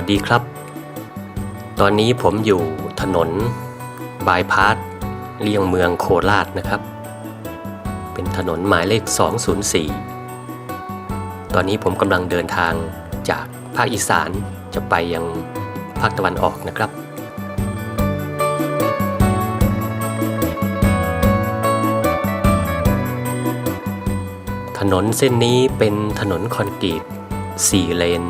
สวัสดีครับ ตอนนี้ผมอยู่ถนนบายพาสเลี่ยงเมืองโคราชนะครับ เป็นถนนหมายเลข 204 ตอนนี้ผมกำลังเดินทางจากภาคอีสานจะไปยังภาคตะวันออกนะครับถนนเส้นนี้เป็นถนนคอนกรีต4เลน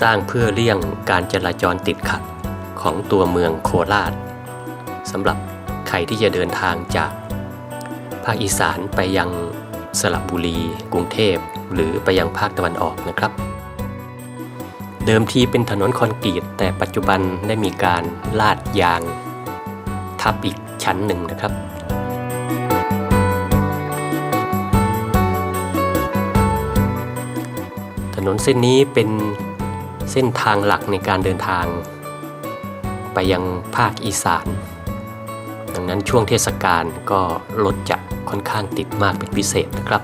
สร้างเพื่อเลี่ยงการจราจรติดขัดของตัวเมืองโคราชสำหรับใครที่จะเดินทางจากภาคอีสานไปยังสระบุรี กรุงเทพ หรือไปยังภาคตะวันออกนะครับ เดิมทีเป็นถนนคอนกรีต แต่ปัจจุบันได้มีการลาดยาง ทับอีกชั้นหนึ่งนะครับถนนเส้นนี้เป็น เส้นทางหลักในการเดินทาง ไปยังภาคอีสาน ดังนั้นช่วงเทศกาลก็รถจะค่อนข้างติดมากเป็นพิเศษนะครับ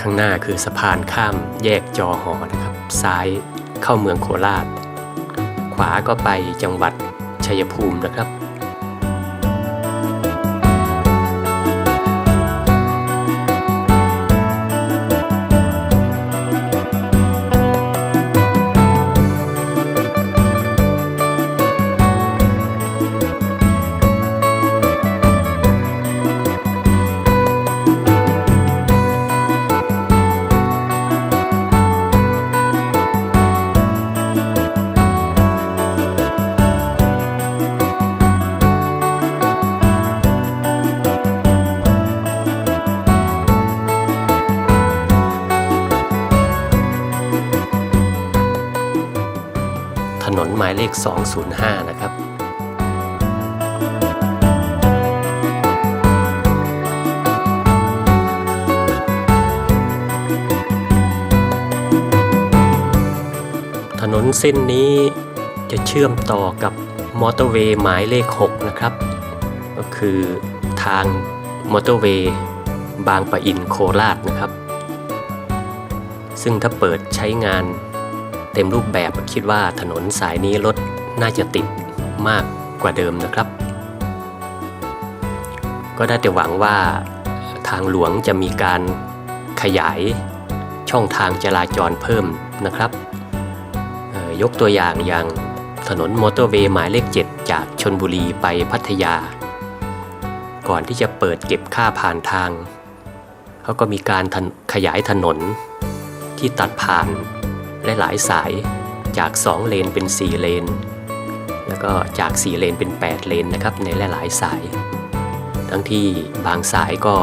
ข้างหน้าคือสะพานข้ามแยกจอหอนะครับ ซ้ายเข้าเมืองโคราช ขวาก็ไปจังหวัดชัยภูมินะครับ ข 205 นะครับถนนเส้นนี้จะเชื่อมต่อกับมอเตอร์เวย์หมายเลข 6 นะครับ ก็คือทางมอเตอร์เวย์บางปะอินโคราชนะครับ ซึ่งถ้าเปิดใช้งาน เต็มรูปแบบคิดว่าถนนสายนี้รถน่าจะติดมากกว่าเดิมนะครับ ก็ได้แต่หวังว่าทางหลวงจะมีการขยายช่องทางจราจรเพิ่มนะครับ ยกตัวอย่างอย่างถนนมอเตอร์เวย์หมายเลข 7 จากชนบุรีไปพัทยา ก่อนที่จะเปิดเก็บค่าผ่านทาง เขาก็มีการขยายถนนที่ตัดผ่าน หลายสายจาก 2 เลนเป็น 4 เลน แล้วก็จาก 4 เลนเป็น 8 เลนนะครับในหลายสาย ทั้งที่บางสายก็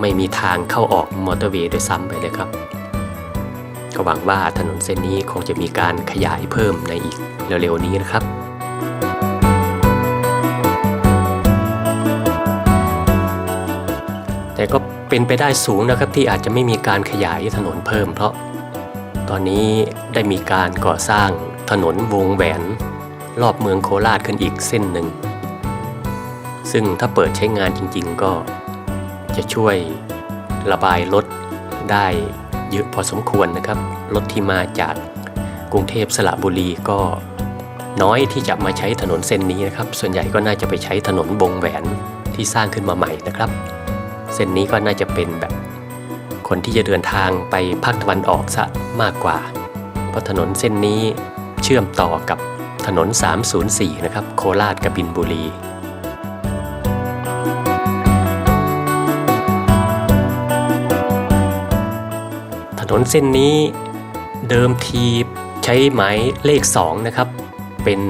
ไม่มีทางเข้าออกมอเตอร์เวย์ด้วยซ้ำไปเลยครับ ก็หวังว่าถนนเส้นนี้คงจะมีการขยายเพิ่มในอีกเร็วๆนี้นะครับแต่ก็เป็นไปได้สูงนะครับที่อาจจะไม่มีการขยายถนนเพิ่มเพราะ ตอนนี้ได้มีการก่อสร้างถนนวงแหวน รอบเมืองโคราชขึ้นอีกเส้นหนึ่ง ซึ่งถ้าเปิดใช้งานจริง ๆ ก็จะช่วยระบายรถได้เยอะพอสมควรนะครับรถที่มาจากกรุงเทพสระบุรีก็น้อยที่จะมาใช้ถนนเส้นนี้นะครับ ส่วนใหญ่ก็น่าจะไปใช้ถนนวงแหวนที่สร้างขึ้นมาใหม่นะครับ เส้นนี้ก็น่าจะเป็นแบบ คนที่จะเดินทางไปภาคตะวันออกซะมากกว่า เพราะถนนเส้นนี้เชื่อมต่อกับถนน 304 นะครับ โคราชกับบินบุรีถนนเส้นนี้เดิมทีใช้หมายเลข 2 นะครับ เป็น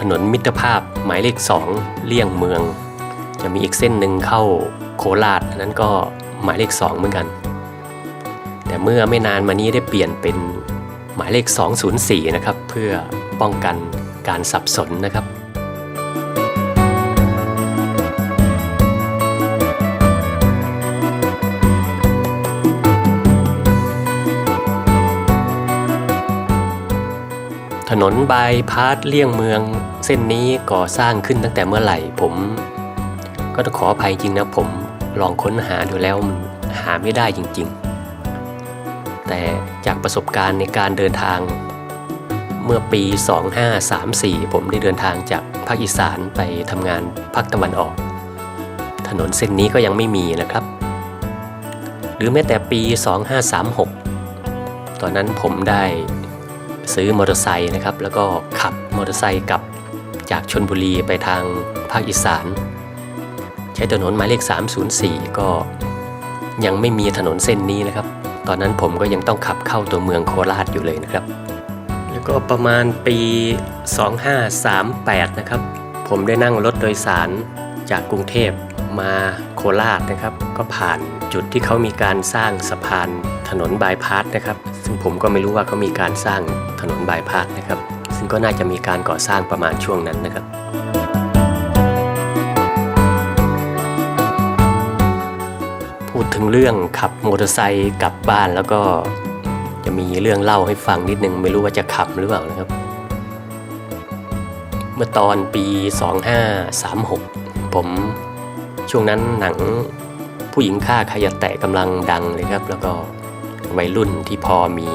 ถนนมิตรภาพหมายเลข 2 เลี่ยงเมือง จะมีอีกเส้นหนึ่งเข้าโคราชอันนั้นก็หมายเลข 2 เหมือนกัน แต่เมื่อไม่นานมานี้ได้เปลี่ยนเป็นหมายเลข 204 นะครับ เพื่อป้องกันการสับสนนะครับถนนบายพาสเลี่ยงเมืองเส้นนี้ก่อสร้างขึ้นตั้งแต่เมื่อไหร่ผม ก็ต้องขออภัยจริงนะผมลองค้นหาดูแล้วมันหาไม่ได้จริง ๆ แต่จากประสบการณ์ในการเดินทาง เมื่อปี 2534 ผมได้เดินทางจากภาคอีสานไปทำงานภาคตะวันออก ถนนเส้นนี้ก็ยังไม่มีนะครับ หรือแม้แต่ปี 2536 ตอนนั้นผมได้ซื้อมอเตอร์ไซค์นะครับ แล้วก็ขับมอเตอร์ไซค์กลับจากชนบุรีไปทางภาคอีสาน ใช้ถนนหมายเลข 304 ก็ยังไม่มีถนนเส้นนี้นะครับ ตอนนั้นผมก็ยังต้องขับเข้าตัวเมืองโคราชอยู่เลยนะครับ แล้วก็ประมาณปี 2538 นะครับ ผมได้นั่งรถโดยสารจากกรุงเทพมาโคราชนะครับ ก็ผ่านจุดที่เขามีการสร้างสะพานถนนบายพาสนะครับ ซึ่งผมก็ไม่รู้ว่าเขามีการสร้างถนนบายพาสนะครับ ซึ่งก็น่าจะมีการก่อสร้างประมาณช่วงนั้นนะครับ ถึงเรื่องขับมอเตอร์ไซค์กลับบ้านแล้วก็จะมีเรื่องเล่าให้ฟังนิดนึง ไม่รู้ว่าจะขำหรือเปล่านะครับ เมื่อตอนปี 2536 ผมช่วงนั้นหนังผู้หญิงฆ่าขยะแตะกำลังดังเลยครับ แล้วก็วัยรุ่นที่พอมี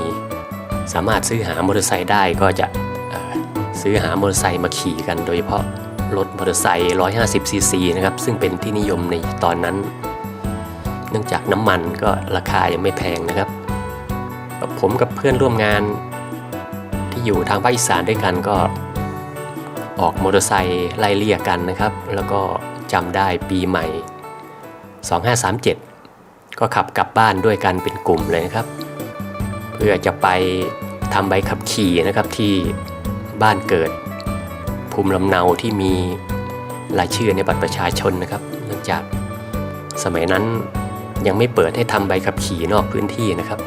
สามารถซื้อหามอเตอร์ไซค์ได้ก็จะซื้อหามอเตอร์ไซค์มาขี่กันโดยเฉพาะรถมอเตอร์ไซค์150ซีซีนะครับ ซึ่งเป็นที่นิยมในตอนนั้น นื่องจากน้ำมันก็ราคายังไม่แพงนะครับผมกับเพื่อนร่วมงานที่อยู่ทางภาคอีสานด้วยกันก็ ออกมอเตอร์ไซค์ไล่เลี่ยกันนะครับ แล้วก็จำได้ปีใหม่ 2537 ก็ขับกลับบ้านด้วยกันเป็นกลุ่มเลยนะครับ เพื่อจะไปทำใบขับขี่นะครับที่บ้านเกิด ภูมิลำเนาที่มีรายชื่อในบัตรประชาชนนะครับ เนื่องจากสมัยนั้น ยังไม่เปิดให้ทำใบขับขี่นอกพื้นที่นะครับ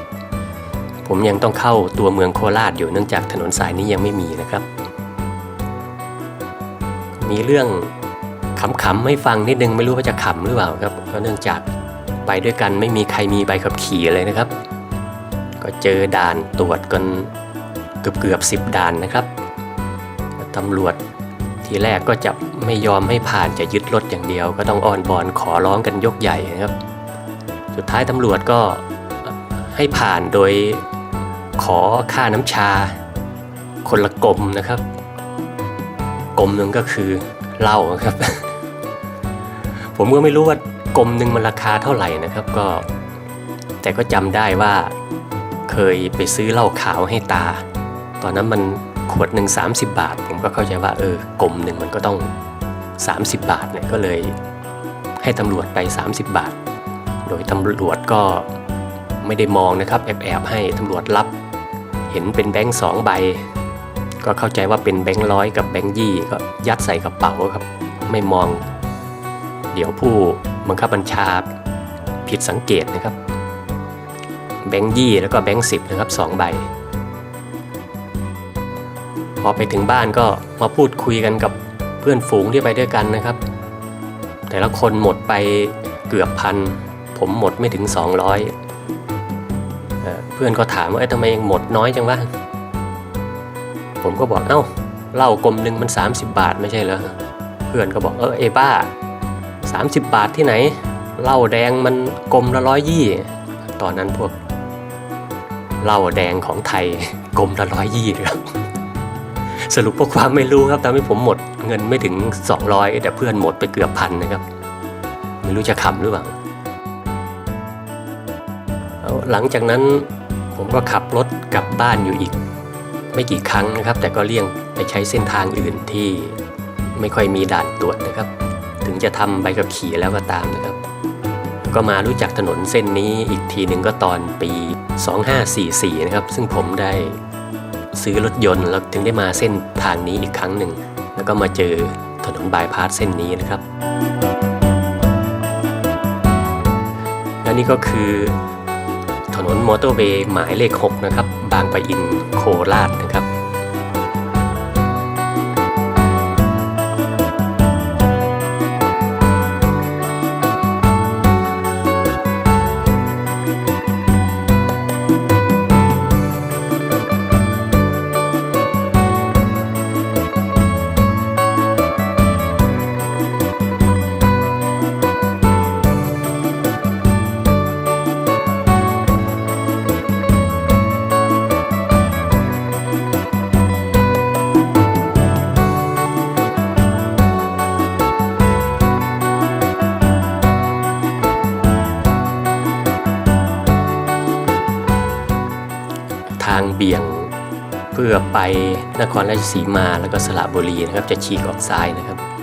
ผมยังต้องเข้าตัวเมืองโคราชอยู่เนื่องจากถนนสายนี้ยังไม่มีนะครับ มีเรื่องขำๆให้ฟังนิดนึงไม่รู้ว่าจะขำหรือเปล่าครับเพราะเนื่องจากไปด้วยกันไม่มีใครมีใบขับขี่เลยนะครับ ก็เจอด่านตรวจกันเกือบเกือบสิบด่านนะครับตำรวจทีแรกก็จะไม่ยอมให้ผ่านจะยึดรถอย่างเดียว ก็ต้องอ้อนบอนขอร้องกันยกใหญ่นะครับ สุดท้ายตำรวจก็ให้ผ่านโดยขอค่าน้ำชา คนละกลมนะครับกลมหนึ่งก็คือเหล้าครับ ผมก็ไม่รู้ว่ากลมหนึ่งมันราคาเท่าไหร่นะครับก็ แต่ก็จำได้ว่าเคยไปซื้อเหล้าขาวให้ตา ตอนนั้นมันขวดหนึ่ง30 บาท ผมก็เข้าใจว่าเออกลมหนึ่งมันก็ต้อง 30 บาทเนี่ยก็เลยให้ตำรวจไป 30 บาท โดยตำรวจก็ไม่ได้มองนะครับแอบๆให้ตำรวจรับ เห็นเป็นแบงค์สองใบ ก็เข้าใจว่าเป็นแบงค์ร้อยกับแบงค์ยี่ก็ยัดใส่กระเป๋าครับ ไม่มอง เดี๋ยวผู้บังคับบัญชาผิดสังเกตนะครับ แบงค์ยี่แล้วก็แบงค์สิบนะครับสองใบ พอไปถึงบ้านก็มาพูดคุยกันกับเพื่อนฝูงที่ไปด้วยกันนะครับ แต่ละคนหมดไปเกือบพัน ผมหมดไม่ถึง 200เอ่อเพื่อนก็ถามว่าเอ้ทำไมเองหมดน้อยจังวะผมก็บอกเอ้าเหล้ากลมหนึ่งมัน 30 บาทไม่ใช่เหรอเพื่อนก็บอกเออเอบ้า 30 บาทที่ไหนเหล้าแดงมันกลมละร้อยยี่ตอนนั้นพวกเหล้าแดงของไทยกลมละร้อยยี่ครับสรุปพราะความไม่รู้ครับทำให้ผมหมดเงินไม่ถึง 200 แต่เพื่อนหมดไปเกือบพันนะครับ ไม่รู้จะขำหรือเปล่า หลังจากนั้นผมก็ขับรถกลับบ้านอยู่อีก ไม่กี่ครั้งนะครับ แต่ก็เลี่ยงไปใช้เส้นทางอื่นที่ไม่ค่อยมีด่านตรวจนะครับ ถึงจะทำใบขับขี่แล้วก็ตามนะครับ ก็มารู้จักถนนเส้นนี้อีกทีหนึ่งก็ตอนปี 2544 นะครับ ซึ่งผมได้ซื้อรถยนต์แล้วถึงได้มาเส้นทางนี้อีกครั้งหนึ่ง แล้วก็มาเจอถนนบายพาสเส้นนี้นะครับและนี่ก็คือ ถนนมอเตอร์เวย์หมายเลข 6 นะครับ บางปะอินโคราชนะครับ นครราชสีมาแล้วก็สระบุรีนะครับจะฉีกออกซ้ายนะครับ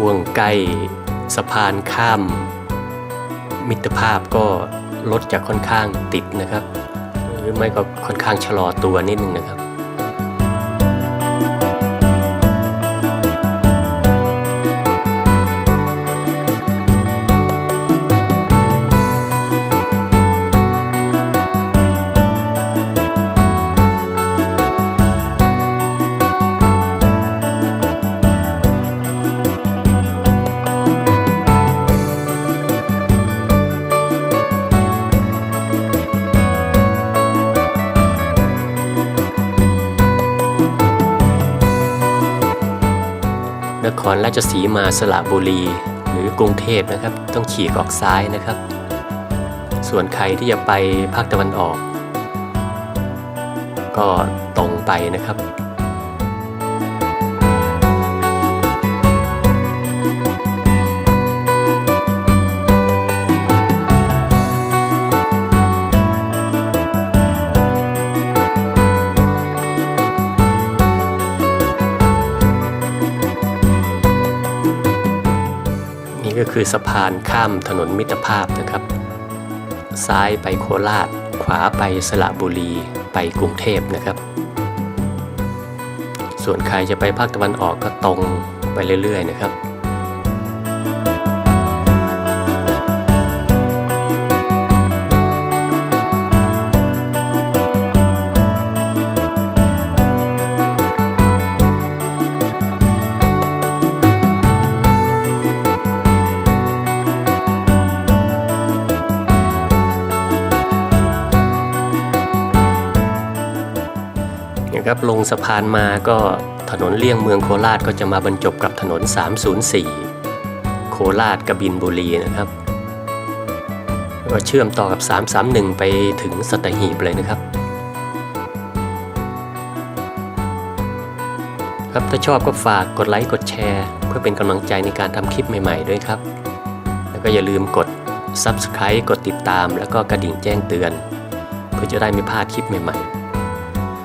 ช่วงใกล้สะพานข้าม มิตรภาพก็รถจะค่อนข้างติดนะครับ หรือไม่ก็ค่อนข้างชะลอตัวนิดนึงนะครับ รราชสีมาสระบุรี หรือกรุงเทพนะครับ ต้องฉีกออกซ้ายนะครับ ส่วนใครที่จะไปภาคตะวันออก ก็ตรงไปนะครับ คือสะพานข้ามถนนมิตรภาพนะครับ ซ้ายไปโคราช ขวาไปสระบุรีไปกรุงเทพนะครับ ส่วนใครจะไปภาคตะวันออกก็ตรงไปเรื่อยๆนะครับ ครับลงสะพานมาก็ถนนเลี่ยงเมืองโคราชก็จะมาบรรจบกับถนน 304 โคราชกบินบุรีนะครับก็เชื่อมต่อกับ 331 ไปถึงสัตหีบเลยนะครับ ครับถ้าชอบก็ฝากกดไลค์กดแชร์ เพื่อเป็นกำลังใจในการทำคลิปใหม่ๆด้วยครับ แล้วก็อย่าลืมกด Subscribe กดติดตาม แล้วก็กระดิ่งแจ้งเตือน เพื่อจะได้ไม่พลาดคลิปใหม่ๆ